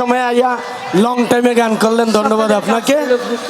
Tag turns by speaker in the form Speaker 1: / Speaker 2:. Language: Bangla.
Speaker 1: সময় আইয়া লং টাইমে গান করলেন ধন্যবাদ আপনাকে।